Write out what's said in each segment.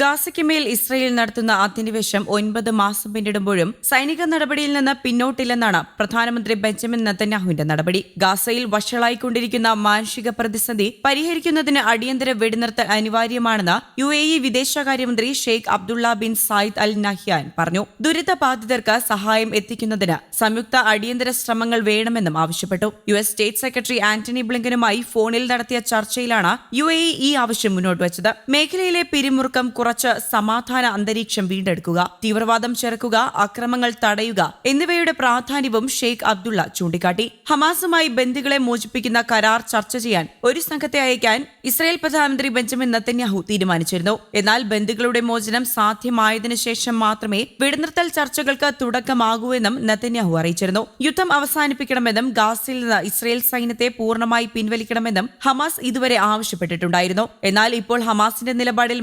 ഗാസയ്ക്ക് മേൽ ഇസ്രയേൽ നടത്തുന്ന അധിനിവേശം ഒൻപത് മാസം പിന്നിടുമ്പോഴും സൈനിക നടപടിയിൽ നിന്ന് പിന്നോട്ടില്ലെന്നാണ് പ്രധാനമന്ത്രി ബെഞ്ചമിൻ നെതന്യാഹുവിന്റെ നടപടി. ഗാസയിൽ വഷളായിക്കൊണ്ടിരിക്കുന്ന മാനുഷിക പ്രതിസന്ധി പരിഹരിക്കുന്നതിന് അടിയന്തര വെടിനിർത്തൽ അനിവാര്യമാണെന്ന് യു എ ഇ വിദേശകാര്യമന്ത്രി Sheikh Abdullah bin Zayed Al Nahyan പറഞ്ഞു. ദുരിതബാധിതർക്ക് സഹായം എത്തിക്കുന്നതിന് സംയുക്ത അടിയന്തര ശ്രമങ്ങൾ വേണമെന്നും ആവശ്യപ്പെട്ടു. U S state secretary Antony ബ്ലിങ്കനുമായി ഫോണിൽ നടത്തിയ ചർച്ചയിലാണ് യു എ ഇ ആവശ്യം മുന്നോട്ട് വച്ചത്. മേഖലയിലെ പിരിമുറുക്കം കുറച്ച് സമാധാന അന്തരീക്ഷം വീണ്ടെടുക്കുക തീവ്രവാദം ചെറുക്കുക അക്രമങ്ങൾ തടയുക എന്നിവയുടെ പ്രാധാന്യവും ഷെയ്ഖ് അബ്ദുള്ള ചൂണ്ടിക്കാട്ടി. ഹമാസുമായി ബന്ധുക്കളെ മോചിപ്പിക്കുന്ന കരാർ ചർച്ച ചെയ്യാൻ ഒരു സംഘത്തെ അയക്കാൻ ഇസ്രായേൽ പ്രധാനമന്ത്രി ബെഞ്ചമിൻ നത്തന്യാഹു തീരുമാനിച്ചിരുന്നു. എന്നാൽ ബന്ധുക്കളുടെ മോചനം സാധ്യമായതിനു ശേഷം മാത്രമേ വെടിനിർത്തൽ ചർച്ചകൾക്ക് തുടക്കമാകൂ എന്നും നത്തന്യാഹു അറിയിച്ചിരുന്നു. യുദ്ധം അവസാനിപ്പിക്കണമെന്നും ഗാസയിൽ നിന്ന് ഇസ്രായേൽ സൈന്യത്തെ പൂർണമായി പിൻവലിക്കണമെന്നും ഹമാസ് ഇതുവരെ ആവശ്യപ്പെട്ടിട്ടുണ്ടായിരുന്നു. എന്നാൽ ഇപ്പോൾ ഹമാസിന്റെ നിലപാടിൽ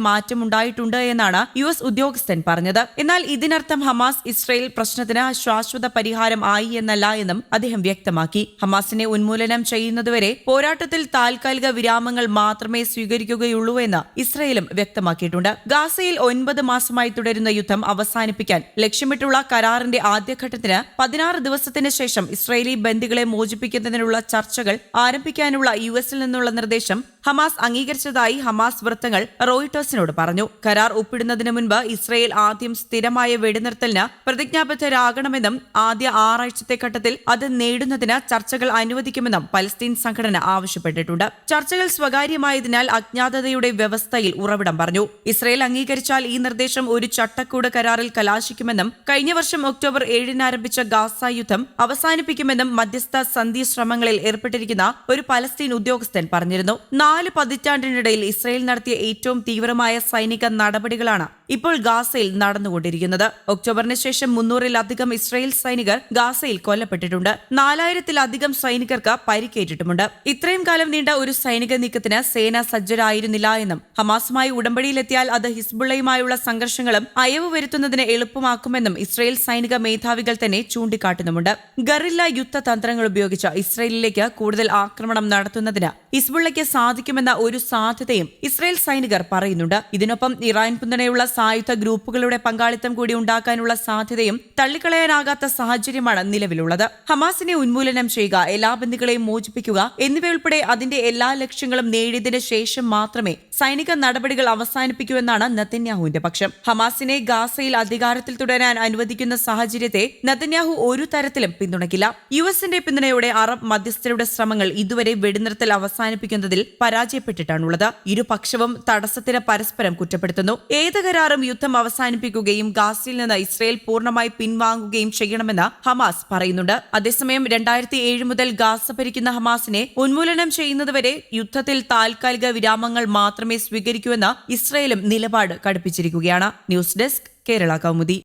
മാറ്റമുണ്ടായിട്ടുണ്ട് എന്നാണ് യു എസ് ഉദ്യോഗസ്ഥൻ പറഞ്ഞത്. എന്നാൽ ഇതിനർത്ഥം ഹമാസ് ഇസ്രയേൽ പ്രശ്നത്തിന് ശാശ്വത പരിഹാരം ആയി എന്നല്ല എന്നും അദ്ദേഹം വ്യക്തമാക്കി. ഹമാസിനെ ഉന്മൂലനം ചെയ്യുന്നതുവരെ പോരാട്ടത്തിൽ താൽക്കാലിക വിരാമങ്ങൾ മാത്രമേ സ്വീകരിക്കുകയുള്ളൂ എന്ന് ഇസ്രയേലും വ്യക്തമാക്കിയിട്ടുണ്ട്. ഗാസയിൽ ഒൻപത് മാസമായി തുടരുന്ന യുദ്ധം അവസാനിപ്പിക്കാൻ ലക്ഷ്യമിട്ടുള്ള കരാറിന്റെ ആദ്യഘട്ടത്തിന് പതിനാറ് ദിവസത്തിന് ശേഷം ഇസ്രയേലി ബന്ദികളെ മോചിപ്പിക്കുന്നതിനുള്ള ചർച്ചകൾ ആരംഭിക്കാനുള്ള യു എസിൽ നിന്നുള്ള നിർദ്ദേശം ഹമാസ് അംഗീകരിച്ചതായി ഹമാസ് വൃത്തങ്ങൾ റോയിട്ടേഴ്സിനോട് പറഞ്ഞു. കരാർ ഒപ്പിടുന്നതിന് മുൻപ് ഇസ്രയേൽ ആദ്യം സ്ഥിരമായ വെടിനിർത്തലിന് പ്രതിജ്ഞാബദ്ധരാകണമെന്നും ആദ്യ ആറാഴ്ചത്തെ ഘട്ടത്തിൽ അത് നേടുന്നതിന് ചർച്ചകൾ അനുവദിക്കുമെന്നും പലസ്തീൻ സംഘടന ആവശ്യപ്പെട്ടിട്ടുണ്ട്. ചർച്ചകൾ സ്വകാര്യമായതിനാൽ അജ്ഞാതതയുടെ വ്യവസ്ഥയിൽ ഉറവിടം പറഞ്ഞു. ഇസ്രയേൽ അംഗീകരിച്ചാൽ ഈ നിർദ്ദേശം ഒരു ചട്ടക്കൂട് കരാറിൽ കലാശിക്കുമെന്നും കഴിഞ്ഞ വർഷം ഒക്ടോബർ ഏഴിന് ആരംഭിച്ച ഗാസ യുദ്ധം അവസാനിപ്പിക്കുമെന്നും മധ്യസ്ഥ സന്ധി ശ്രമങ്ങളിൽ ഏർപ്പെട്ടിരിക്കുന്ന ഒരു പലസ്തീൻ ഉദ്യോഗസ്ഥൻ പറഞ്ഞിരുന്നു. നാല് പതിറ്റാണ്ടിനിടയിൽ ഇസ്രയേൽ നടത്തിയ ഏറ്റവും തീവ്രമായ സൈനിക നടപടികളാണ് ഇപ്പോൾ ഗാസയിൽ നടന്നുകൊണ്ടിരിക്കുന്നത്. ഒക്ടോബറിന് ശേഷം മുന്നൂറിലധികം ഇസ്രായേൽ സൈനികർ ഗാസയിൽ കൊല്ലപ്പെട്ടിട്ടുണ്ട്. നാലായിരത്തിലധികം സൈനികർക്ക് പരിക്കേറ്റിട്ടുമുണ്ട്. ഇത്രയും കാലം നീണ്ട ഒരു സൈനിക നീക്കത്തിന് സേന സജ്ജരായിരുന്നില്ല എന്നും ഹമാസുമായി ഉടമ്പടിയിലെത്തിയാൽ അത് ഹിസ്ബുള്ളയുമായുള്ള സംഘർഷങ്ങളും അയവ് വരുത്തുന്നതിന് എളുപ്പമാക്കുമെന്നും ഇസ്രായേൽ സൈനിക മേധാവികൾ തന്നെ ചൂണ്ടിക്കാട്ടുന്നുമുണ്ട്. ഗറില്ല യുദ്ധതന്ത്രങ്ങൾ ഉപയോഗിച്ച് ഇസ്രായേലിലേക്ക് കൂടുതൽ ആക്രമണം നടത്തുന്നതിന് ഹിസ്ബുള്ളയ്ക്ക് സാധിക്കുമെന്ന ഒരു സാധ്യതയും ഇസ്രായേൽ സൈനികർ പറയുന്നുണ്ട്. ഇതിനൊപ്പം ഇറാൻ പിന്തുണയുള്ള സായുധ ഗ്രൂപ്പുകളുടെ പങ്കാളിത്തം കൂടി ഉണ്ടാക്കാനുള്ള സാധ്യതയും തള്ളിക്കളയാനാകാത്ത സാഹചര്യമാണ് നിലവിലുള്ളത്. ഹമാസിനെ ഉന്മൂലനം ചെയ്യുക എല്ലാ ബന്ധുക്കളെയും മോചിപ്പിക്കുക എന്നിവയുൾപ്പെടെ അതിന്റെ എല്ലാ ലക്ഷ്യങ്ങളും നേടിയതിനു ശേഷം മാത്രമേ സൈനിക നടപടികൾ അവസാനിപ്പിക്കൂ എന്നാണ് നത്തന്യാഹുവിന്റെ പക്ഷം. ഹമാസിനെ ഗാസയിൽ അധികാരത്തിൽ തുടരാൻ അനുവദിക്കുന്ന സാഹചര്യത്തെ നത്തന്യാഹു ഒരു തരത്തിലും പിന്തുണയ്ക്കില്ല. യു എസിന്റെ പിന്തുണയോടെ അറബ് മധ്യസ്ഥരുടെ ശ്രമങ്ങൾ ഇതുവരെ വെടിനിർത്തൽ അവസാനിപ്പിക്കുന്നതിൽ പരാജയപ്പെട്ടിട്ടാണുള്ളത്. ഇരുപക്ഷവും തടസ്സത്തിന് പരസ്പരം കുറ്റപ്പെടുത്തുന്നു. ഏത് കരാറും യുദ്ധം അവസാനിപ്പിക്കുകയും ഗാസയിൽ നിന്ന് ഇസ്രയേൽ പൂർണമായി പിൻവാങ്ങുകയും ചെയ്യണമെന്ന് ഹമാസ് പറയുന്നുണ്ട്. അതേസമയം രണ്ടായിരത്തി ഏഴ് മുതൽ ഗാസ ഭരിക്കുന്ന ഹമാസിനെ ഉന്മൂലനം ചെയ്യുന്നതുവരെ യുദ്ധത്തിൽ താൽക്കാലിക വിരാമങ്ങൾ മാത്രമേ സ്വീകരിക്കൂ എന്ന് ഇസ്രയേലും നിലപാട് കടുപ്പിച്ചിരിക്കുകയാണ്. News desk Kerala Kaumudi.